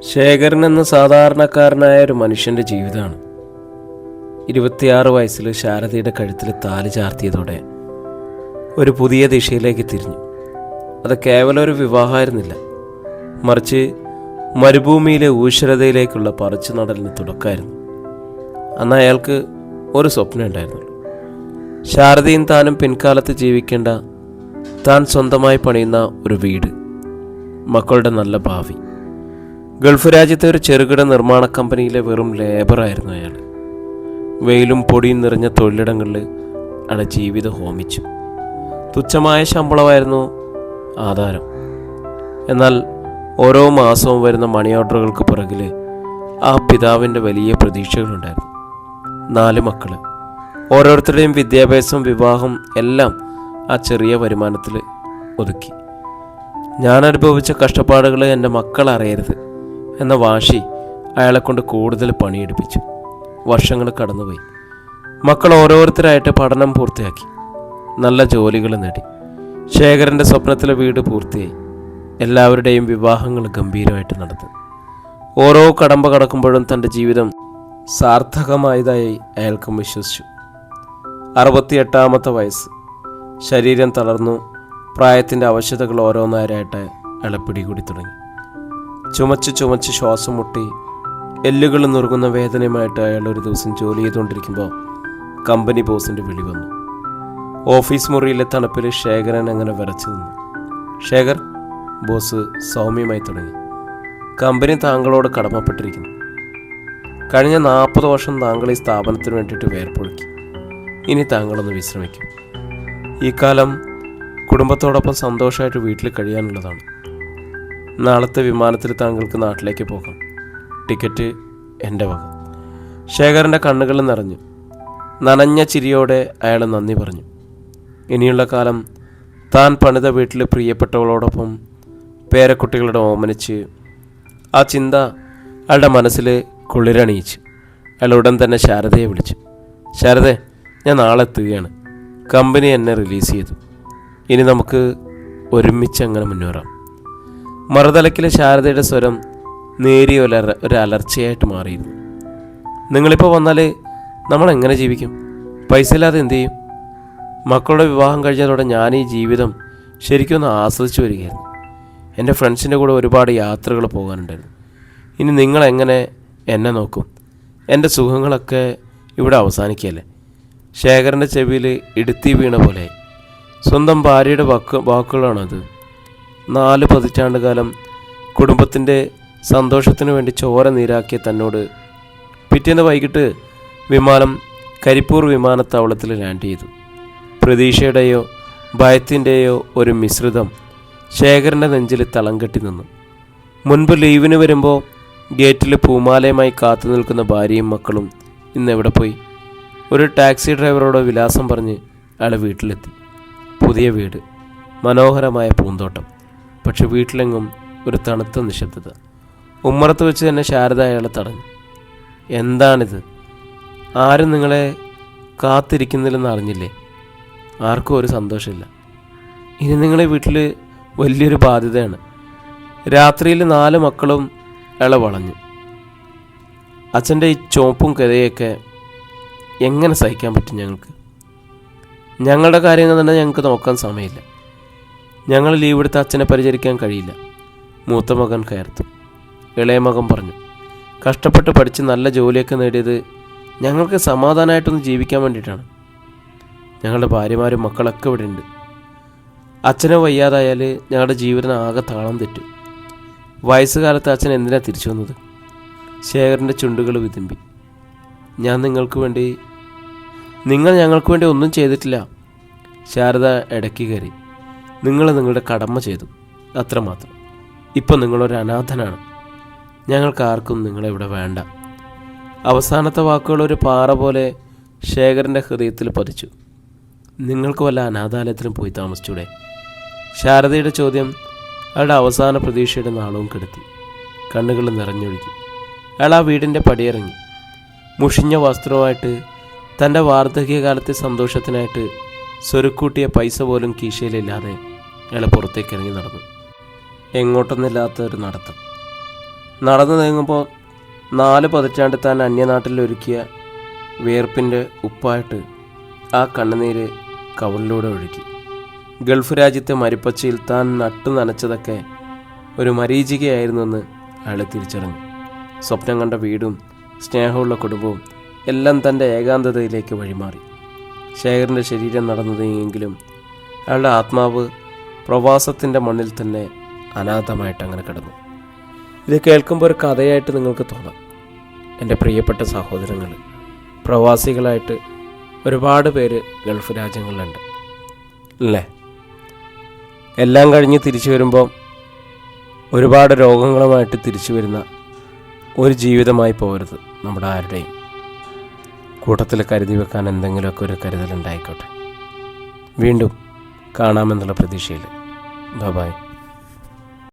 ശേഖരൻ എന്ന സാധാരണക്കാരനായ ഒരു മനുഷ്യന്റെ ജീവിതമാണ്. ഇരുപത്തിയാറ് വയസ്സിൽ ശാരദയുടെ കഴുത്തിൽ താലി ചാർത്തിയതോടെ ഒരു പുതിയ ദിശയിലേക്ക് തിരിഞ്ഞു. അത് കേവലം ഒരു വിവാഹമായിരുന്നില്ല. മറിച്ച് മരുഭൂമിയിലെ ഊശ്വരതയിലേക്കുള്ള പറിച്ചു നടലിന് തുടക്കമായിരുന്നു. അന്ന് അയാൾക്ക് ഒരു സ്വപ്നം ഉണ്ടായിരുന്നുള്ളൂ ശാരദയും താനും പിൻകാലത്ത് ജീവിക്കേണ്ട താൻ സ്വന്തമായി പണിയുന്ന ഒരു വീട് മക്കളുടെ നല്ല ഭാവി. ഗൾഫ് രാജ്യത്തെ ഒരു ചെറുകിട നിർമ്മാണ കമ്പനിയിലെ വെറും ലേബറായിരുന്നു അയാൾ. വെയിലും പൊടിയും നിറഞ്ഞ തൊഴിലിടങ്ങളിൽ അയാളെ ജീവിതം ഹോമിച്ചു. തുച്ഛമായ ശമ്പളമായിരുന്നു ആധാരം. എന്നാൽ ഓരോ മാസവും വരുന്ന മണി ഓർഡറുകൾക്ക് പുറകിൽ ആ പിതാവിന്റെ വലിയ പ്രതീക്ഷകളുണ്ടായിരുന്നു. നാല് മക്കൾ ഓരോരുത്തരുടെയും വിദ്യാഭ്യാസം വിവാഹം എല്ലാം ആ ചെറിയ വരുമാനത്തിൽ ഒതുക്കി. ഞാൻ അനുഭവിച്ച കഷ്ടപ്പാടുകൾ എന്റെ മക്കൾ അറിയരുത് എന്ന വാശി അയാളെക്കൊണ്ട് കൂടുതൽ പണിയെടുപ്പിച്ചു. വർഷങ്ങൾ കടന്നുപോയി. മക്കൾ ഓരോരുത്തരായിട്ട് പഠനം പൂർത്തിയാക്കി. നല്ല ജോലികൾ നേടി. ശേഖരന്റെ സ്വപ്നത്തിലെ വീട് പൂർത്തിയായി. എല്ലാവരുടെയും വിവാഹങ്ങൾ ഗംഭീരമായിട്ട് നടന്നു. ഓരോ കടമ്പ കടക്കുമ്പോഴും തന്റെ ജീവിതം സാർത്ഥകമായതായി അയാൾക്കും വിശ്വസിച്ചു. അറുപത്തിയെട്ടാമത്തെ വയസ്സ്. ശരീരം തളർന്നു. പ്രായത്തിന്റെ അവശതകൾ ഓരോന്നാരായിട്ട് അയാളെ പിടികൂടി തുടങ്ങി. ചുമച്ച് ചുമച്ച് ശ്വാസം മുട്ടി എല്ലുകൾ നുറുകുന്ന വേദനയുമായിട്ട് അയാൾ ഒരു ദിവസം ജോലി ചെയ്തുകൊണ്ടിരിക്കുമ്പോൾ കമ്പനി ബോസിന്റെ വിളി വന്നു. ഓഫീസ് മുറിയിലെ തണുപ്പിൽ ശേഖരൻ അങ്ങനെ വരച്ചു നിന്നു. ശേഖർ ബോസ് സൗമ്യമായി തുടങ്ങി. കമ്പനി താങ്കളോട് കടമപ്പെട്ടിരിക്കുന്നു. കഴിഞ്ഞ നാൽപ്പത് വർഷം താങ്കൾ ഈ സ്ഥാപനത്തിന് വേണ്ടിയിട്ട് വേർപ്പൊഴുക്കി ഇനി താങ്കളൊന്ന് വിശ്രമിക്കും. ഈ കാലം കുടുംബത്തോടൊപ്പം സന്തോഷമായിട്ട് വീട്ടിൽ കഴിയാനുള്ളതാണ്. നാളത്തെ വിമാനത്തിൽ താങ്കൾക്ക് നാട്ടിലേക്ക് പോകാം. ടിക്കറ്റ് എന്റെ വക. ശേഖരന്റെ കണ്ണുകൾ നിറഞ്ഞു. നനഞ്ഞ ചിരിയോടെ അയാൾ നന്ദി പറഞ്ഞു. ഇനിയുള്ള കാലം താൻ പണിത വീട്ടിൽ പ്രിയപ്പെട്ടവളോടൊപ്പം പേരക്കുട്ടികളുടെ ഓമനിച്ച് ആ ചിന്ത അയാളുടെ മനസ്സിൽ കുളിരണിയിച്ചു അയാൾ ഉടൻ തന്നെ ശാരദയെ വിളിച്ചു. ശാരദേ ഞാൻ നാളെ എത്തുകയാണ്. കമ്പനി എന്നെ റിലീസ് ചെയ്തു. ഇനി നമുക്ക് ഒരുമിച്ച് അങ്ങനെ മുന്നേറാം. മറുതലക്കിലെ ശാരദയുടെ സ്വരം നേരിയ ഒരു അല- ഒരു അലർച്ചയായിട്ട് മാറിയിരുന്നു. നിങ്ങളിപ്പോൾ വന്നാൽ നമ്മൾ എങ്ങനെ ജീവിക്കും? പൈസ ഇല്ലാതെ എന്തു ചെയ്യും? മക്കളുടെ വിവാഹം കഴിഞ്ഞതോടെ ഞാൻ ഈ ജീവിതം ശരിക്കും ഒന്ന് ആസ്വദിച്ചു വരികയായിരുന്നു. എന്റെ ഫ്രണ്ട്സിന്റെ കൂടെ ഒരുപാട് യാത്രകൾ പോകാനുണ്ടായിരുന്നു. ഇനി നിങ്ങൾ എങ്ങനെ എന്നെ നോക്കും? എന്റെ സുഖങ്ങളൊക്കെ ഇവിടെ അവസാനിക്കുകയല്ലേ? ശേഖരന്റെ ചെവിയിൽ ഇടുത്തി വീണ പോലെ. സ്വന്തം ഭാര്യയുടെ വാക്ക് വാക്കുകളാണത്. നാല് പതിറ്റാണ്ടുകാലം കുടുംബത്തിന്റെ സന്തോഷത്തിനു വേണ്ടി ചോര നീരാക്കിയ തന്നോട് പിറ്റേന്ന് വൈകിട്ട് വിമാനം കരിപ്പൂർ വിമാനത്താവളത്തിൽ ലാൻഡ് ചെയ്തു. പ്രതീക്ഷയുടെയോ ഭയത്തിന്റെയോ ഒരു മിശ്രിതം ശേഖരന്റെ നെഞ്ചിൽ തളം കെട്ടി നിന്നു. മുൻപ് ലീവിന് വരുമ്പോൾ ഗേറ്റിൽ പൂമാലയുമായി കാത്തു നിൽക്കുന്ന ഭാര്യയും മക്കളും ഇന്ന് എവിടെ പോയി? ഒരു ടാക്സി ഡ്രൈവറോട് വിലാസം പറഞ്ഞ് അയാൾ വീട്ടിലെത്തി. പുതിയ വീട്. മനോഹരമായ പൂന്തോട്ടം. പക്ഷെ വീട്ടിലെങ്ങും ഒരു തണുത്ത നിശബ്ദത. ഉമ്മറത്ത് വെച്ച് തന്നെ ശാരദ അയാളെ തടഞ്ഞു. എന്താണിത്? ആരും നിങ്ങളെ കാത്തിരിക്കുന്നില്ലെന്ന് അറിഞ്ഞില്ലേ? ആർക്കും ഒരു സന്തോഷമില്ല. ഇനി നിങ്ങളെ വീട്ടിൽ വലിയൊരു ബാധ്യതയാണ്. രാത്രിയിൽ നാല് മക്കളും അയാളെ വളഞ്ഞു. അച്ഛന്റെ ഈ ചോപ്പും കഥയൊക്കെ എങ്ങനെ സഹിക്കാൻ പറ്റും ഞങ്ങൾക്ക്? ഞങ്ങളുടെ കാര്യങ്ങൾ തന്നെ ഞങ്ങൾക്ക് നോക്കാൻ സമയമില്ല. ഞങ്ങൾ ലീവ് എടുത്ത് അച്ഛനെ പരിചരിക്കാൻ കഴിയില്ല. മൂത്ത മകൻ കയർത്തു. ഇളയ മകൻ പറഞ്ഞു കഷ്ടപ്പെട്ട് പഠിച്ച് നല്ല ജോലിയൊക്കെ നേടിയത് ഞങ്ങൾക്ക് സമാധാനമായിട്ടൊന്ന് ജീവിക്കാൻ വേണ്ടിയിട്ടാണ്. ഞങ്ങളുടെ ഭാര്യമാരും മക്കളൊക്കെ ഇവിടെ ഉണ്ട് അച്ഛനെ വയ്യാതായാൽ ഞങ്ങളുടെ ജീവിതം ആകെ താളം തെറ്റും. വയസ്സുകാലത്ത് അച്ഛൻ എന്തിനാണ് തിരിച്ചു വന്നത്? ശേഖരന്റെ ചുണ്ടുകൾ വിതുമ്പി ഞാൻ നിങ്ങൾക്ക് വേണ്ടി നിങ്ങൾ ഞങ്ങൾക്ക് വേണ്ടി ഒന്നും ചെയ്തിട്ടില്ല. ശാരദ ഇടയ്ക്ക് കയറി നിങ്ങൾ നിങ്ങളുടെ കടമ ചെയ്തു. അത്രമാത്രം. ഇപ്പം നിങ്ങളൊരു അനാഥനാണ്. ഞങ്ങൾക്ക് ആർക്കും നിങ്ങളെ ഇവിടെ വേണ്ട. അവസാനത്തെ വാക്കുകൾ ഒരു പാറ പോലെ ശേഖരന്റെ ഹൃദയത്തിൽ പതിച്ചു. നിങ്ങൾക്ക് വല്ല അനാഥാലയത്തിലും പോയി താമസിച്ചൂടെ? ശാരദയുടെ ചോദ്യം അയാളുടെ അവസാന പ്രതീക്ഷയുടെ നാളവും കെടുത്തി. കണ്ണുകൾ നിറഞ്ഞൊഴുകി. അയാൾ ആ വീടിന്റെ പടിയിറങ്ങി. മുഷിഞ്ഞ വസ്ത്രവുമായിട്ട് തന്റെ വാർദ്ധക്യകാലത്തെ സന്തോഷത്തിനായിട്ട് സ്വരുക്കൂട്ടിയ പൈസ പോലും കീശയിലില്ലാതെ അയാൾ പുറത്തേക്ക് ഇറങ്ങി നടന്നു. എങ്ങോട്ടൊന്നില്ലാത്ത ഒരു നടത്തം. നടന്നു നീങ്ങുമ്പോൾ നാല് പതിറ്റാണ്ട് താൻ അന്യനാട്ടിൽ ഒരുക്കിയ വിയർപ്പിന്റെ ഉപ്പായിട്ട് ആ കണ്ണുനീര് കവളിലൂടെ ഒഴുകി. ഗൾഫ് രാജ്യത്തെ മരിപ്പച്ചയിൽ താൻ നട്ടു നനച്ചതൊക്കെ ഒരു മരീചികയായിരുന്നെന്ന് അയാൾ തിരിച്ചറിഞ്ഞു. സ്വപ്നം കണ്ട വീടും സ്നേഹമുള്ള കുടുംബവും എല്ലാം തന്റെ ഏകാന്തതയിലേക്ക് വഴിമാറി. ശേഖരന്റെ ശരീരം നടന്നു നീങ്ങിയെങ്കിലും അയാളുടെ ആത്മാവ് പ്രവാസത്തിന്റെ മണ്ണിൽ തന്നെ അനാഥമായിട്ട് അങ്ങനെ കിടന്നു. ഇത് കേൾക്കുമ്പോൾ ഒരു കഥയായിട്ട് നിങ്ങൾക്ക് തോന്നാം. എന്റെ പ്രിയപ്പെട്ട സഹോദരങ്ങൾ പ്രവാസികളായിട്ട് ഒരുപാട് പേര് ഗൾഫ് രാജ്യങ്ങളിലുണ്ട്. അല്ലേ? എല്ലാം കഴിഞ്ഞ് തിരിച്ചു വരുമ്പോൾ ഒരുപാട് രോഗങ്ങളുമായിട്ട് തിരിച്ചു വരുന്ന ഒരു ജീവിതമായി പോകരുത് നമ്മുടെ ആരുടെയും. കൂട്ടത്തിൽ കരുതി വെക്കാൻ എന്തെങ്കിലുമൊക്കെ ഒരു കരുതലുണ്ടായിക്കോട്ടെ. വീണ്ടും കാണാമെന്നുള്ള പ്രതീക്ഷയിൽ. ബൈ